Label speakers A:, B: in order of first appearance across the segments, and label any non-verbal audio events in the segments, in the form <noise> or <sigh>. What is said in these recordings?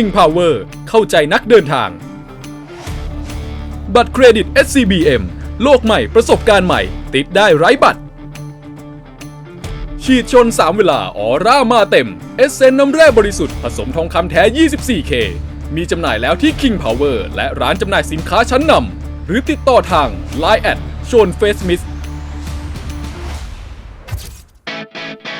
A: King Power เข้าใจนักเดินทาง บัตรเครดิต SCBM โลกใหม่ประสบการณ์ใหม่ ติดได้ไร้บัตร ฉีดชน 3 เวลาออร่ามาเต็ม เอสเซนน้ำแร่บริสุทธิ์ผสมทองคำแท้ 24K มีจำหน่ายแล้วที่ King Power และร้านจำหน่ายสินค้าชั้นนำหรือติดต่อทาง Line แอดชนเฟสมิส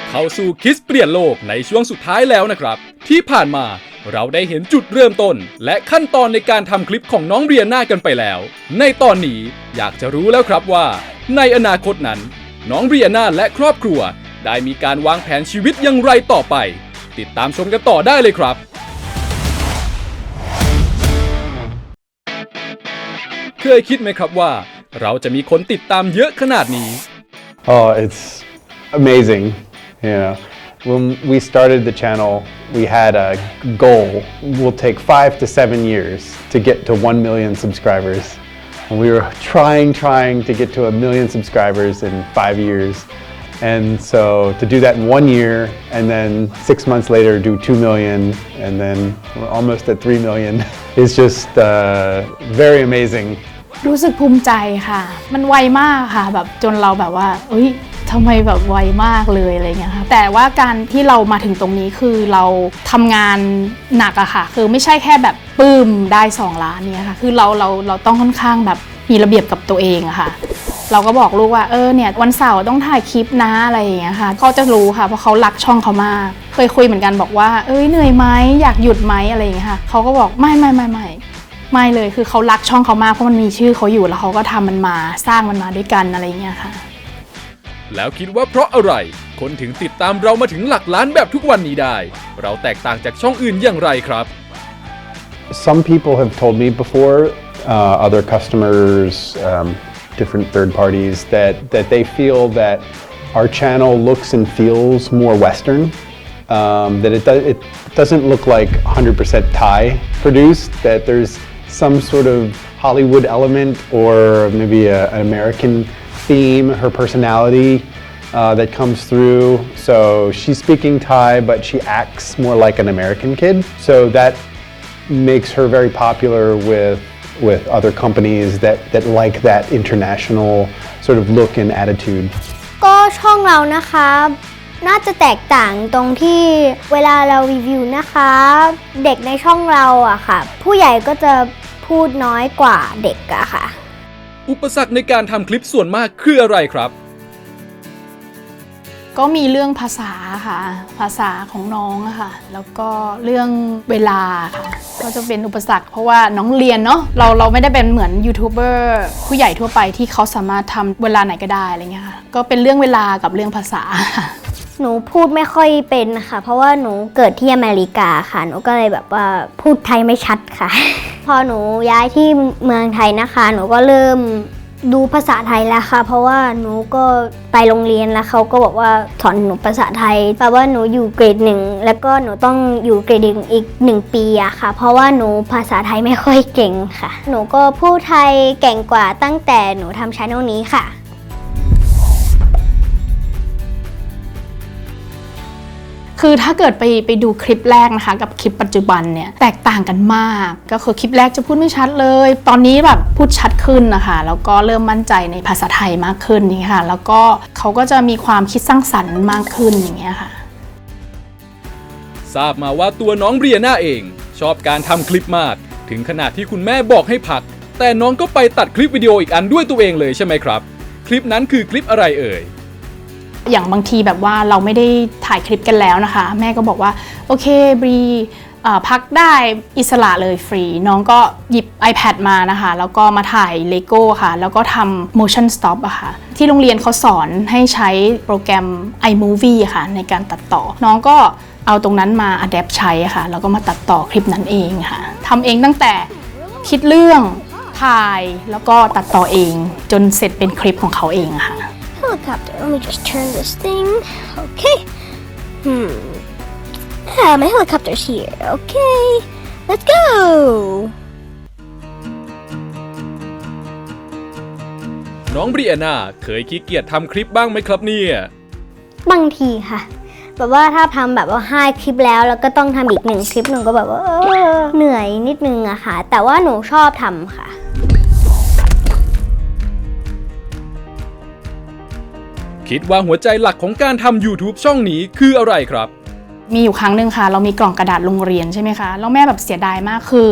A: เข้าสู่คิสเปลี่ยนโลกในช่วงสุดท้ายแล้วนะครับ ที่ผ่านมา เราได้เห็นจุดเริ่มต้น และขั้นตอนในการทำคลิปของน้องเรียนากันไปแล้ว ในตอนนี้อยากจะรู้แล้วครับว่า ในอนาคตนั้น น้องเรียนาและครอบครัว ได้มีการวางแผนชีวิตอย่างไรต่อไป ติดตามชมกันต่อได้เลยครับ เคยคิดไหมครับว่า เราจะมีคนติดตามเยอะขนาดนี้
B: Oh, it's amazing. You know, when we started the channel, we had a goal. Will take five to seven years to get to one million subscribers. And we were trying, trying to get to a million subscribers in five years. And so to do that in one year, and then six months later do two million, and then we're almost at three million, <laughs> is just uh, very amazing.
C: รู้สึกภูมิใจค่ะ มันไวมากค่ะ แบบจนเราแบบว่าเอ้ย ทำไมแบบไวมากเลยอะไรเงี้ยค่ะแต่ว่าการที่เรามาถึงตรงนี้คือเราทำงานหนักอะค่ะ คือไม่ใช่แค่แบบปื้มได้ 2 ล้านเนี่ยค่ะ คือเราเราเราต้องค่อนข้างแบบมีระเบียบกับตัวเองอะค่ะ เราก็บอกลูกว่าเออเนี่ยวันเสาร์ต้องถ่ายคลิปนะอะไรอย่างเงี้ยค่ะเขาจะรู้ค่ะเพราะเขารักช่องเขามาก เคยคุยเหมือนกันบอกว่า เอ้ยเหนื่อยไหมอยากหยุดไหมอะไรอย่างเงี้ยค่ะเขาก็บอกไม่ไม่ไม่ไม่ไม่เลยคือเขารักช่องเขามากเพราะมันมีชื่อเขาอยู่แล้วเขาก็ทำมันมาสร้างมันมาด้วยกันอะไรอย่างเงี้ยค่ะ
A: แล้วคิดว่าเพราะอะไร คนถึงติดตามเรามาถึงหลักล้านแบบทุกวันนี้ได้ เราแตกต่างจากช่องอื่นอย่างไรครับ
B: Some people have told me before, uh, other customers, um, different third parties, that, that they feel that our channel looks and feels more Western. Um, that it, do, it doesn't look like 100% Thai produced, that there's some sort of Hollywood element or maybe a, an American theme, her personality uh, that comes through. So she's speaking Thai, but she acts more like an American kid. So that makes her very popular with with other companies that that like that international sort of look and attitude.
D: ก็ช่องเรานะคะ น่าจะแตกต่างตรงที่เวลาเรารีวิวนะคะ เด็กในช่องเราอะค่ะ ผู้ใหญ่ก็จะพูดน้อยกว่าเด็กอะค่ะ ะ
A: อุปสรรคในการทำคลิปส่วนมากคืออะไรครับ
C: ก็มีเรื่องภาษาค่ะ ภาษาของน้องอะค่ะ แล้วก็เรื่องเวลาค่ะ ก็จะเป็นอุปสรรคเพราะว่าน้องเรียนเนาะ เราเราไม่ได้เป็นเหมือนยูทูบเบอร์ผู้ใหญ่ทั่วไปที่เขาสามารถทำเวลาไหนก็ได้อะไรเงี้ยค่ะ ก็เป็นเรื่องเวลากับเรื่องภาษาค่ะ
D: หนูพูดไม่ค่อยเป็นค่ะ เพราะว่าหนูเกิดที่อเมริกาค่ะ หนูก็เลยแบบว่าพูดไทยไม่ชัดค่ะ พอหนูย้ายที่เมืองไทยนะคะ หนูก็เริ่มดูภาษาไทยแล้วค่ะ เพราะว่าหนูก็ไปโรงเรียนแล้วเขาก็บอกว่าสอนหนูภาษาไทยแปลว่าหนูอยู่เกรดหนึ่งแล้วก็หนูต้องอยู่เกรดหนึ่งอีกหนึ่งปีอะค่ะ เพราะว่าหนูภาษาไทยไม่ค่อยเก่งค่ะ หนูก็พูดไทยเก่งกว่าตั้งแต่หนูทำช anel นี้ค่ะ
C: คือถ้าเกิดไปไปดูคลิปแรกนะคะ กับคลิปปัจจุบันเนี่ยแตกต่างกันมาก ก็คือคลิปแรกจะพูดไม่ชัดเลย ตอนนี้แบบพูดชัดขึ้นนะคะ แล้วก็เริ่มมั่นใจในภาษาไทยมากขึ้นอย่ค่ะ แล้วก็เขาก็จะมีความคิดสร้างสรรค์มากขึ้นอย่างเงี้ยค่ะ
A: ทราบมาว่าตัวน้องเบียนาเอง ชอบการทำคลิปมาก ถึงขนาดที่คุณแม่บอกให้พัก แต่น้องก็ไปตัดคลิปวิดีโออีกอันด้วยตัวเองเลยใช่ไหมครับ คลิปนั้นคือคลิปอะไรเอ่ย
C: อย่างบางทีแบบว่าเราไม่ได้ถ่ายคลิปกันแล้วนะคะ แม่ก็บอกว่าโอเคบรีพักได้อิสระเลยฟรี น้องก็หยิบ iPad มานะคะ แล้วก็มาถ่ายเลโก้ค่ะ แล้วก็ทำ motion stop อะค่ะ ที่โรงเรียนเขาสอนให้ใช้โปรแกรม iMovie ค่ะ ในการตัดต่อ น้องก็เอาตรงนั้นมา adapt ใช้ค่ะ แล้วก็มาตัดต่อคลิปนั้นเองค่ะทำเองตั้งแต่คิดเรื่องถ่ายแล้วก็ตัดต่อเอง จนเสร็จเป็นคลิปของเขาเองค่ะ
D: Helicopter. Let me just turn this thing. Okay. Hmm. Ah, my helicopter's here. Okay. Let's go.
A: น้องเบียนาเคยขี้เกียจทำคลิปบ้างไหมครับเนี่ย
D: บางทีค่ะ แบบว่าถ้าทำแบบว่าห้าคลิปแล้วแล้วก็ต้องทำอีกหนึ่งคลิปหนูก็แบบว่าเออเหนื่อยนิดนึงอะค่ะ แต่ว่าหนูชอบทำค่ะ
A: คิดว่าหัวใจหลักของการทำ YouTube ช่องนี้คืออะไรครับ
C: มีอยู่ครั้งหนึ่งค่ะ เรามีกล่องกระดาษโรงเรียนใช่ไหมคะแล้วแม่แบบเสียดายมากคือ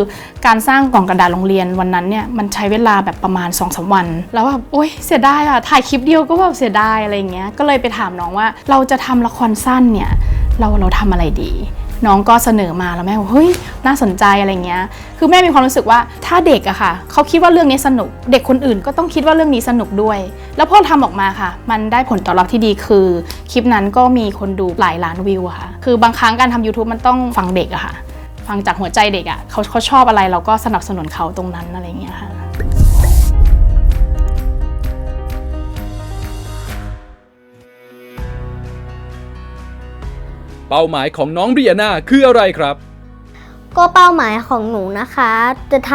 C: การสร้างกล่องกระดาษโรงเรียนวันนั้นเนี่ยมันใช้เวลาแบบประมาณ2อสวัน แล้วแบบโอ๊ยเสียดายอะถ่ายคลิปเดียวก็แบบเสียดายอะไรอย่างเงี้ยก็เลยไปถามน้องว่า เราจะทำละครสั้นเนี่ยเราเราทำอะไรดี น้องก็เสนอมาแล้วแม่บอกเฮ้ยน่าสนใจอะไรเงี้ย คือแม่มีความรู้สึกว่าถ้าเด็กอะค่ะเขาคิดว่าเรื่องนี้สนุก เด็กคนอื่นก็ต้องคิดว่าเรื่องนี้สนุกด้วย แล้วพอทำออกมาค่ะ มันได้ผลตอบรับที่ดีคือ คลิปนั้นก็มีคนดูหลายล้านวิวค่ะ คือบางครั้งการทำ YouTube มันต้องฟังเด็กอะค่ะ ฟังจากหัวใจเด็กอะเขาเขาชอบอะไรเราก็สนับสนุนเขาตรงนั้นอะไรเงี้ยค่ะ
A: เป้าหมายของน้องเบียนาคืออะไรครับ
D: ก็เป้าหมายของหนูนะคะ จะท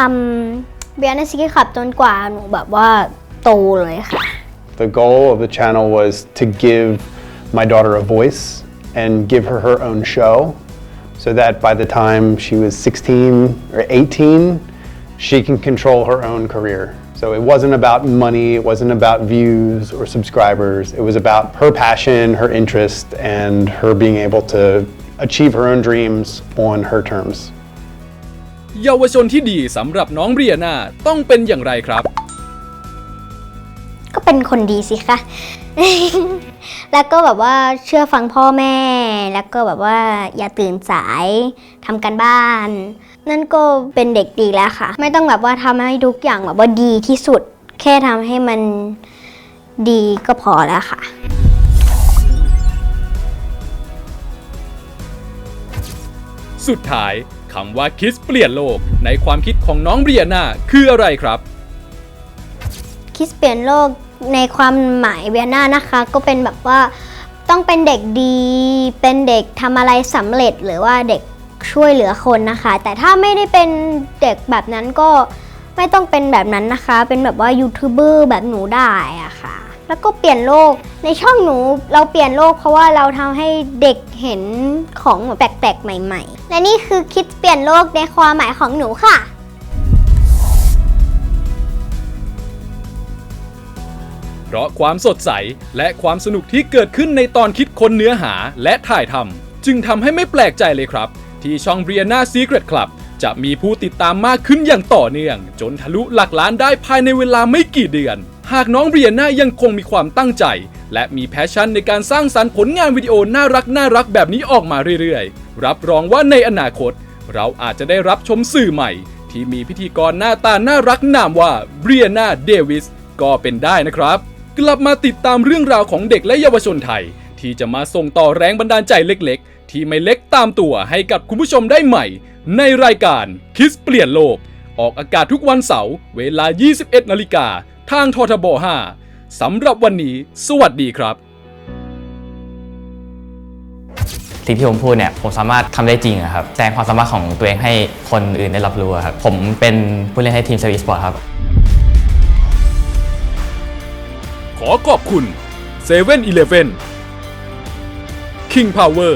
D: ำเบียร์ในซิกิขับจนกว่าหนูแบบว่าโตเลยค่ะ
B: The goal of the channel was to give my daughter a voice and give her her own show so that by the time she was 16 or 18, she can control her own career. So it wasn't about money, it wasn't about views or subscribers. It was about her passion, her interest, and her being able to achieve her own dreams on her terms.
A: เยาวชนที่ดีสำหรับน้องเบียนาต้องเป็นอย่างไรครับ
D: ก็เป็นคนดีสิคะ แล้วก็แบบว่าเชื่อฟังพ่อแม่ แล้วก็แบบว่าอย่าตื่นสายทำกันบ้าน นั่นก็เป็นเด็กดีแล้วค่ะ ไม่ต้องแบบว่าทำให้ทุกอย่างแบบว่าดีที่สุด แค่ทำให้มันดีก็พอแล้วค่ะ
A: สุดท้ายคำว่าคิสเปลี่ยนโลกในความคิดของน้องเบียนาคืออะไรครับ
D: คิดเปลี่ยนโลกในความหมายเวียนานะคะ ก็เป็นแบบว่าต้องเป็นเด็กดี เป็นเด็กทำอะไรสำเร็จหรือว่าเด็ก ช่วยเหลือคนนะคะ แต่ถ้าไม่ได้เป็นเด็กแบบนั้นก็ไม่ต้องเป็นแบบนั้นนะคะ เป็นแบบว่ายูทูบเบอร์แบบหนูได้อะค่ะ แล้วก็เปลี่ยนโลก ในช่องหนูเราเปลี่ยนโลกเพราะว่าเราทำให้เด็กเห็นของแปลกๆ ใหม่ ๆ และนี่คือคิดเปลี่ยนโลกในความหมายของหนูค่ะ
A: เพราะความสดใสและความสนุกที่เกิดขึ้นในตอนคิดค้นเนื้อหาและถ่ายทำจึงทำให้ไม่แปลกใจเลยครับ ที่ช่อง b r i a n a Secret Club จะมีผู้ติดตามมากขึ้นอย่างต่อเนื่อง จนทะลุหลักล้านได้ภายในเวลาไม่กี่เดือน หากน้องเบียนายังคงมีความตั้งใจ และมีแพชชั่นในการสร้างสรรค์ผลงานวิดีโอน่ารักน่ารักแบบนี้ออกมาเรื่อยๆ รับรองว่าในอนาคต เราอาจจะได้รับชมสื่อใหม่ ที่มีพิธีกรหน้าตาน่ารักนามว่าเบียนาเดวิสก็เป็นได้นะครับ กลับมาติดตามเรื่องราวของเด็กและเยาวชนไทย ที่จะมาส่งต่อแรงบันดาลใจเล็กๆ ที่ไม่เล็กตามตัวให้กับคุณผู้ชมได้ใหม่ ในรายการคิสเปลี่ยนโลก ออกอากาศทุกวันเสาร์เวลา 21 นาฬิกาทางททบ 5สำหรับวันนี้ สวัสดีครับ
E: สิ่งที่ผมพูดเนี่ยผมสามารถทำได้จริงอะครับแสดงความสามารถของตัวเองให้คนอื่นได้รับรู้อะครับ ผมเป็นผู้เล่นให้ทีมเซอร์วิสปอร์ตครับ
A: ขอขอบคุณ7 e เ e ่ e อ King Power